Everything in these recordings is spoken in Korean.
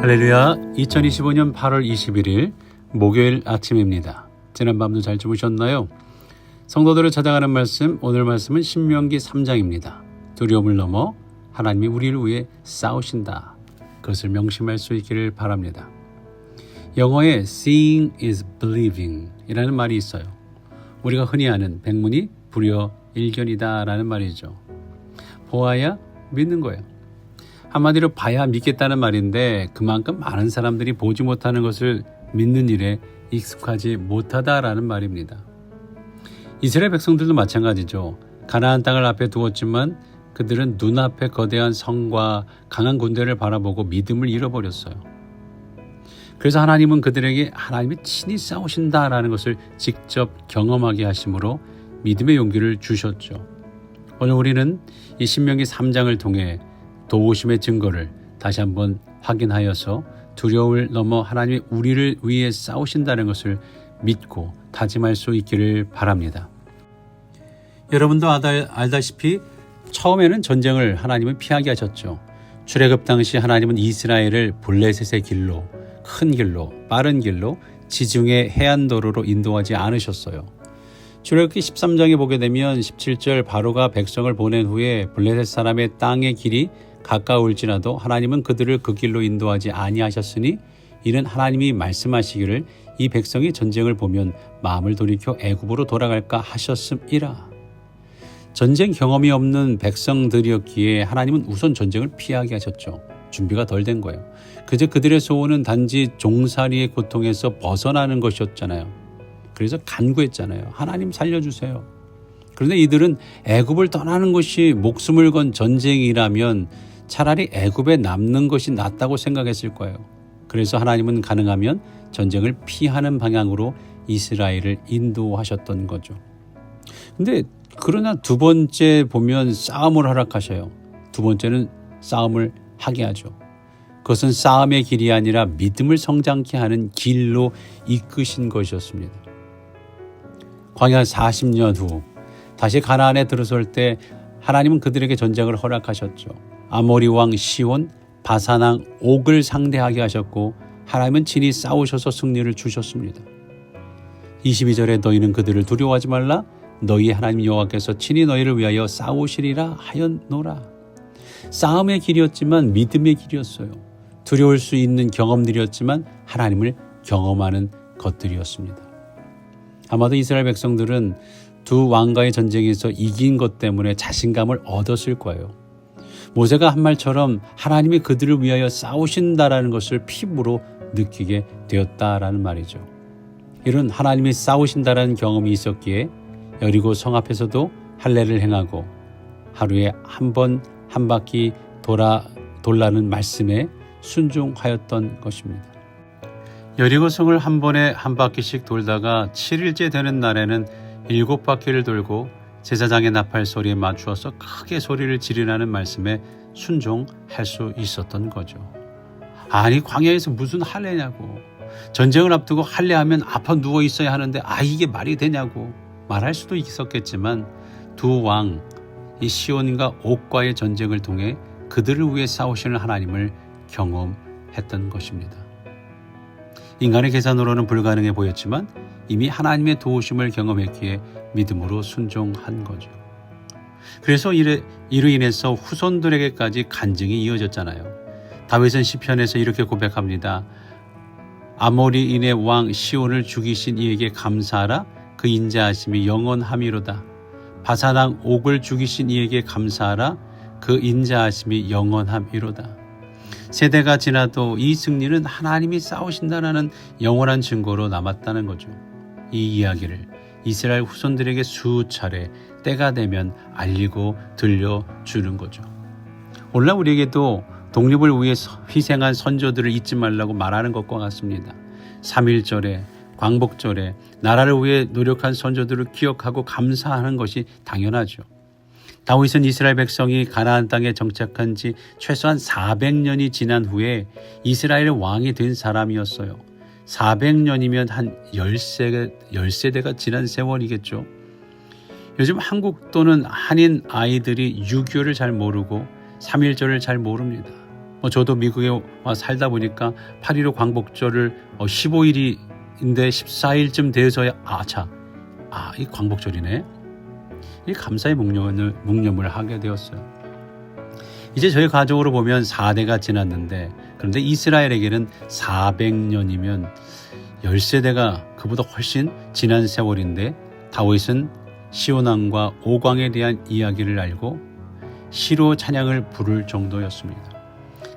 할렐루야 2025년 8월 21일 목요일 아침입니다. 지난밤도 잘 주무셨나요? 성도들을 찾아가는 말씀 오늘 말씀은 신명기 3장입니다. 두려움을 넘어 하나님이 우리를 위해 싸우신다. 그것을 명심할 수 있기를 바랍니다. 영어에 seeing is believing 이라는 말이 있어요. 우리가 흔히 아는 백문이 불여 일견이다 라는 말이죠. 보아야 믿는 거예요. 한마디로 봐야 믿겠다는 말인데 그만큼 많은 사람들이 보지 못하는 것을 믿는 일에 익숙하지 못하다라는 말입니다. 이스라엘 백성들도 마찬가지죠. 가나안 땅을 앞에 두었지만 그들은 눈앞에 거대한 성과 강한 군대를 바라보고 믿음을 잃어버렸어요. 그래서 하나님은 그들에게 하나님이 친히 싸우신다라는 것을 직접 경험하게 하심으로 믿음의 용기를 주셨죠. 오늘 우리는 이 신명기 3장을 통해 도우심의 증거를 다시 한번 확인하여서 두려움을 넘어 하나님이 우리를 위해 싸우신다는 것을 믿고 다짐할 수 있기를 바랍니다. 여러분도 알다시피 처음에는 전쟁을 하나님은 피하게 하셨죠. 출애굽 당시 하나님은 이스라엘을 블레셋의 길로 큰 길로 빠른 길로 지중해 해안도로로 인도하지 않으셨어요. 출애굽기 13장에 보게 되면 17절 바로가 백성을 보낸 후에 블레셋 사람의 땅의 길이 가까울지라도 하나님은 그들을 그 길로 인도하지 아니하셨으니 이는 하나님이 말씀하시기를 이 백성이 전쟁을 보면 마음을 돌이켜 애굽으로 돌아갈까 하셨음이라. 전쟁 경험이 없는 백성들이었기에 하나님은 우선 전쟁을 피하게 하셨죠. 준비가 덜 된 거예요. 그저 그들의 소원은 단지 종살이의 고통에서 벗어나는 것이었잖아요. 그래서 간구했잖아요. 하나님 살려주세요. 그런데 이들은 애굽을 떠나는 것이 목숨을 건 전쟁이라면 차라리 애굽에 남는 것이 낫다고 생각했을 거예요. 그래서 하나님은 가능하면 전쟁을 피하는 방향으로 이스라엘을 인도하셨던 거죠. 근데 그러나 두 번째 보면 싸움을 허락하셔요. 두 번째는 싸움을 하게 하죠. 그것은 싸움의 길이 아니라 믿음을 성장케 하는 길로 이끄신 것이었습니다. 광야 40년 후 다시 가나안에 들어설 때 하나님은 그들에게 전쟁을 허락하셨죠. 아모리 왕 시온, 바사낭 옥을 상대하게 하셨고 하나님은 친히 싸우셔서 승리를 주셨습니다. 22절에 너희는 그들을 두려워하지 말라 너희 하나님 여호와께서 친히 너희를 위하여 싸우시리라 하였노라. 싸움의 길이었지만 믿음의 길이었어요. 두려울 수 있는 경험들이었지만 하나님을 경험하는 것들이었습니다. 아마도 이스라엘 백성들은 두 왕과의 전쟁에서 이긴 것 때문에 자신감을 얻었을 거예요. 모세가 한 말처럼 하나님이 그들을 위하여 싸우신다라는 것을 피부로 느끼게 되었다라는 말이죠. 이런 하나님이 싸우신다라는 경험이 있었기에 여리고 성 앞에서도 할례를 행하고 하루에 한 번 한 바퀴 돌아 돌라는 말씀에 순종하였던 것입니다. 여리고 성을 한 번에 한 바퀴씩 돌다가 7일째 되는 날에는 일곱 바퀴를 돌고 제사장의 나팔 소리에 맞추어서 크게 소리를 지르라는 말씀에 순종할 수 있었던 거죠. 아니 광야에서 무슨 할례냐고 전쟁을 앞두고 할례하면 아파 누워 있어야 하는데 아 이게 말이 되냐고 말할 수도 있었겠지만 두 왕 이 시온과 옥과의 전쟁을 통해 그들을 위해 싸우시는 하나님을 경험했던 것입니다. 인간의 계산으로는 불가능해 보였지만 이미 하나님의 도우심을 경험했기에 믿음으로 순종한 거죠. 그래서 이래, 이로 인해서 후손들에게까지 간증이 이어졌잖아요. 다윗은 시편에서 이렇게 고백합니다. 아모리인의 왕 시온을 죽이신 이에게 감사하라 그 인자하심이 영원함이로다. 바사랑 옥을 죽이신 이에게 감사하라 그 인자하심이 영원함이로다. 세대가 지나도 이 승리는 하나님이 싸우신다는 영원한 증거로 남았다는 거죠. 이 이야기를 이스라엘 후손들에게 수차례 때가 되면 알리고 들려주는 거죠. 오늘날 우리에게도 독립을 위해 희생한 선조들을 잊지 말라고 말하는 것과 같습니다. 3.1절에 광복절에 나라를 위해 노력한 선조들을 기억하고 감사하는 것이 당연하죠. 다윗은 이스라엘 백성이 가나안 땅에 정착한 지 최소한 400년이 지난 후에 이스라엘의 왕이 된 사람이었어요. 400년이면 한 10세, 10세대가 지난 세월이겠죠. 요즘 한국 또는 한인 아이들이 6.25를 잘 모르고 3.1절을 잘 모릅니다. 뭐 저도 미국에 와 살다 보니까 8.15 광복절을 어 15일인데 14일쯤 돼서야 아차 아 이 광복절이네 이 감사의 묵념을 묵념을 하게 되었어요. 이제 저희 가족으로 보면 4대가 지났는데 그런데 이스라엘에게는 400년이면 10세대가 그보다 훨씬 지난 세월인데 다윗은 시온왕과 오광에 대한 이야기를 알고 시로 찬양을 부를 정도였습니다.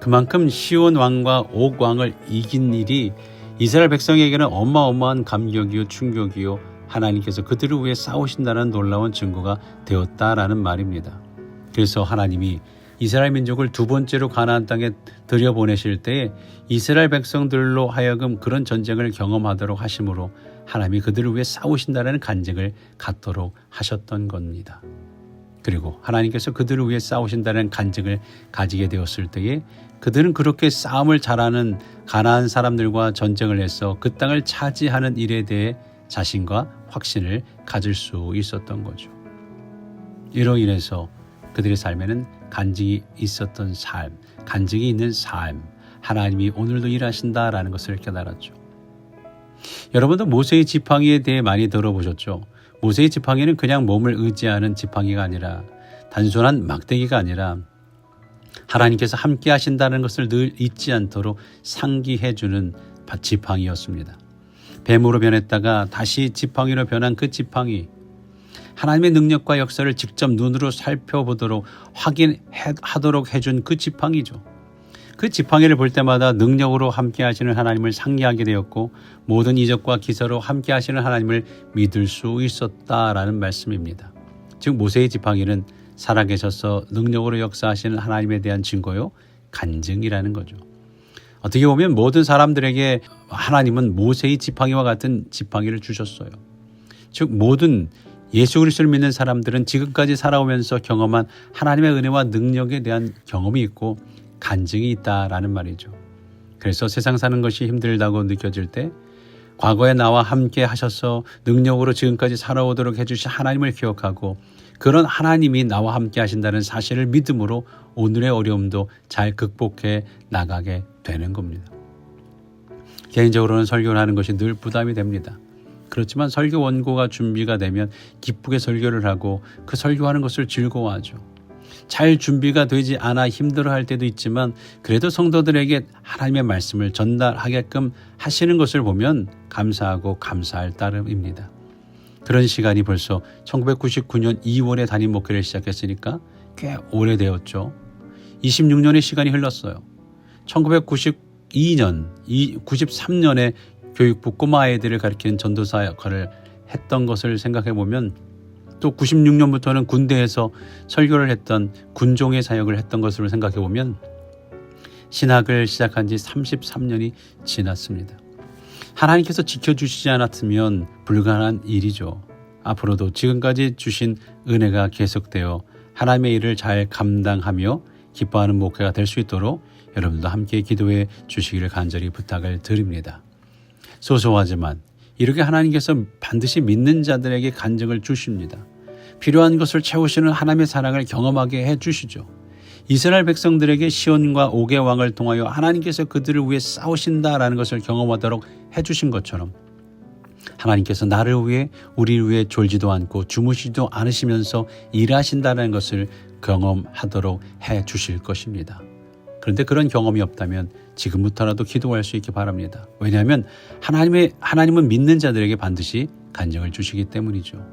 그만큼 시온 왕과 옥 왕을 이긴 일이 이스라엘 백성에게는 어마어마한 감격이요 충격이요 하나님께서 그들을 위해 싸우신다는 놀라운 증거가 되었다라는 말입니다. 그래서 하나님이 이스라엘 민족을 두 번째로 가나안 땅에 들여보내실 때에 이스라엘 백성들로 하여금 그런 전쟁을 경험하도록 하심으로 하나님이 그들을 위해 싸우신다는 간증을 갖도록 하셨던 겁니다. 그리고 하나님께서 그들을 위해 싸우신다는 간증을 가지게 되었을 때에 그들은 그렇게 싸움을 잘하는 가나안 사람들과 전쟁을 해서 그 땅을 차지하는 일에 대해 자신과 확신을 가질 수 있었던 거죠. 이로 인해서 그들의 삶에는 간증이 있었던 삶, 간증이 있는 삶, 하나님이 오늘도 일하신다라는 것을 깨달았죠. 여러분도 모세의 지팡이에 대해 많이 들어보셨죠? 모세의 지팡이는 그냥 몸을 의지하는 지팡이가 아니라 단순한 막대기가 아니라 하나님께서 함께 하신다는 것을 늘 잊지 않도록 상기해 주는 지팡이였습니다. 뱀으로 변했다가 다시 지팡이로 변한 그 지팡이 하나님의 능력과 역사를 직접 눈으로 살펴보도록 확인하도록 해준 그 지팡이죠. 그 지팡이를 볼 때마다 능력으로 함께 하시는 하나님을 상기하게 되었고 모든 이적과 기사로 함께 하시는 하나님을 믿을 수 있었다라는 말씀입니다. 즉 모세의 지팡이는 살아계셔서 능력으로 역사하시는 하나님에 대한 증거요 간증이라는 거죠. 어떻게 보면 모든 사람들에게 하나님은 모세의 지팡이와 같은 지팡이를 주셨어요. 즉 모든 예수 그리스도를 믿는 사람들은 지금까지 살아오면서 경험한 하나님의 은혜와 능력에 대한 경험이 있고 간증이 있다라는 말이죠. 그래서 세상 사는 것이 힘들다고 느껴질 때 과거에 나와 함께 하셔서 능력으로 지금까지 살아오도록 해주신 하나님을 기억하고 그런 하나님이 나와 함께 하신다는 사실을 믿음으로 오늘의 어려움도 잘 극복해 나가게 되는 겁니다. 개인적으로는 설교를 하는 것이 늘 부담이 됩니다. 그렇지만 설교 원고가 준비가 되면 기쁘게 설교를 하고 그 설교하는 것을 즐거워하죠. 잘 준비가 되지 않아 힘들어 할 때도 있지만 그래도 성도들에게 하나님의 말씀을 전달하게끔 하시는 것을 보면 감사하고 감사할 따름입니다. 그런 시간이 벌써 1999년 2월에 담임 목회를 시작했으니까 꽤 오래되었죠. 26년의 시간이 흘렀어요. 1992년, 93년에 교육부 꼬마 아이들을 가리키는 전도사 역할을 했던 것을 생각해 보면 또 96년부터는 군대에서 설교를 했던 군종의 사역을 했던 것으로 생각해 보면 신학을 시작한 지 33년이 지났습니다. 하나님께서 지켜주시지 않았으면 불가능한 일이죠. 앞으로도 지금까지 주신 은혜가 계속되어 하나님의 일을 잘 감당하며 기뻐하는 목회가 될 수 있도록 여러분도 함께 기도해 주시기를 간절히 부탁을 드립니다. 소소하지만 이렇게 하나님께서 반드시 믿는 자들에게 간증을 주십니다. 필요한 것을 채우시는 하나님의 사랑을 경험하게 해 주시죠. 이스라엘 백성들에게 시온과 옥의 왕을 통하여 하나님께서 그들을 위해 싸우신다라는 것을 경험하도록 해 주신 것처럼 하나님께서 나를 위해 우리를 위해 졸지도 않고 주무시지도 않으시면서 일하신다는 것을 경험하도록 해 주실 것입니다. 그런데 그런 경험이 없다면 지금부터라도 기도할 수 있기 바랍니다. 왜냐하면 하나님의 하나님은 믿는 자들에게 반드시 간증을 주시기 때문이죠.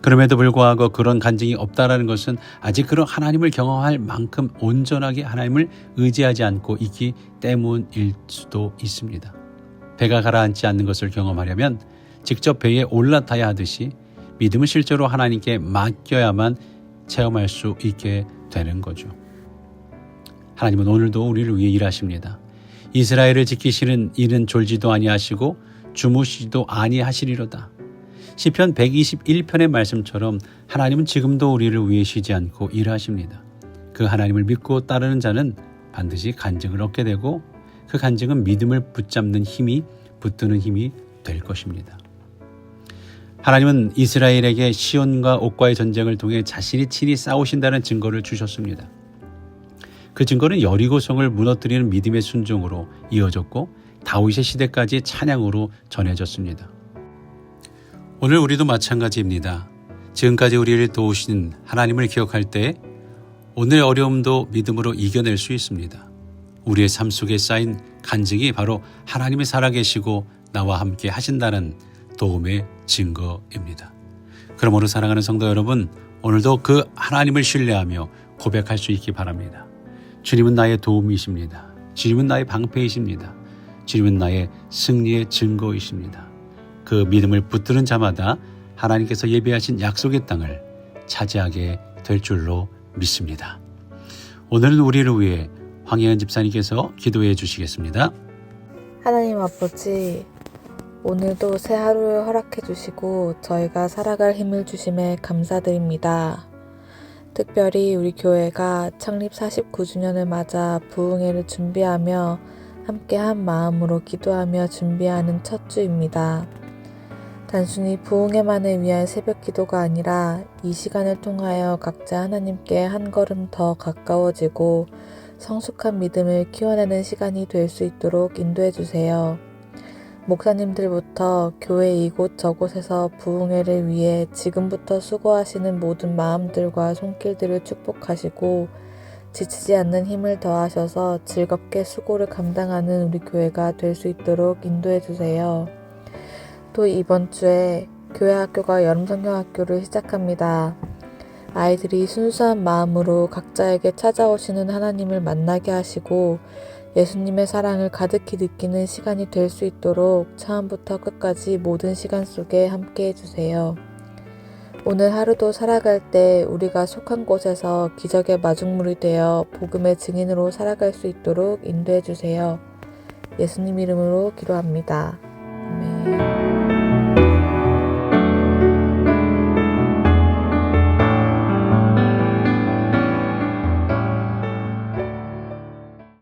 그럼에도 불구하고 그런 간증이 없다라는 것은 아직 그런 하나님을 경험할 만큼 온전하게 하나님을 의지하지 않고 있기 때문일 수도 있습니다. 배가 가라앉지 않는 것을 경험하려면 직접 배에 올라타야 하듯이 믿음을 실제로 하나님께 맡겨야만 체험할 수 있게 되는 거죠. 하나님은 오늘도 우리를 위해 일하십니다. 이스라엘을 지키시는 이는 졸지도 아니하시고 주무시지도 아니하시리로다. 시편 121편의 말씀처럼 하나님은 지금도 우리를 위해 쉬지 않고 일하십니다. 그 하나님을 믿고 따르는 자는 반드시 간증을 얻게 되고 그 간증은 믿음을 붙잡는 힘이 붙드는 힘이 될 것입니다. 하나님은 이스라엘에게 시온과 옥과의 전쟁을 통해 자신이 친히 싸우신다는 증거를 주셨습니다. 그 증거는 여리고성을 무너뜨리는 믿음의 순종으로 이어졌고 다윗의 시대까지 찬양으로 전해졌습니다. 오늘 우리도 마찬가지입니다. 지금까지 우리를 도우신 하나님을 기억할 때 오늘 어려움도 믿음으로 이겨낼 수 있습니다. 우리의 삶 속에 쌓인 간증이 바로 하나님이 살아계시고 나와 함께 하신다는 도움의 증거입니다. 그러므로 사랑하는 성도 여러분, 오늘도 그 하나님을 신뢰하며 고백할 수 있기 바랍니다. 주님은 나의 도움이십니다. 주님은 나의 방패이십니다. 주님은 나의 승리의 증거이십니다. 그 믿음을 붙드는 자마다 하나님께서 예비하신 약속의 땅을 차지하게 될 줄로 믿습니다. 오늘은 우리를 위해 황혜연 집사님께서 기도해 주시겠습니다. 하나님 아버지, 오늘도 새 하루를 허락해 주시고 저희가 살아갈 힘을 주심에 감사드립니다. 특별히 우리 교회가 창립 49주년을 맞아 부흥회를 준비하며 함께 한 마음으로 기도하며 준비하는 첫 주입니다. 단순히 부흥회만을 위한 새벽 기도가 아니라 이 시간을 통하여 각자 하나님께 한 걸음 더 가까워지고 성숙한 믿음을 키워내는 시간이 될 수 있도록 인도해 주세요. 목사님들부터 교회 이곳 저곳에서 부흥회를 위해 지금부터 수고하시는 모든 마음들과 손길들을 축복하시고 지치지 않는 힘을 더하셔서 즐겁게 수고를 감당하는 우리 교회가 될 수 있도록 인도해 주세요. 또 이번 주에 교회 학교가 여름 성경 학교를 시작합니다. 아이들이 순수한 마음으로 각자에게 찾아오시는 하나님을 만나게 하시고 예수님의 사랑을 가득히 느끼는 시간이 될 수 있도록 처음부터 끝까지 모든 시간 속에 함께 해주세요. 오늘 하루도 살아갈 때 우리가 속한 곳에서 기적의 마중물이 되어 복음의 증인으로 살아갈 수 있도록 인도해 주세요. 예수님 이름으로 기도합니다. 아멘.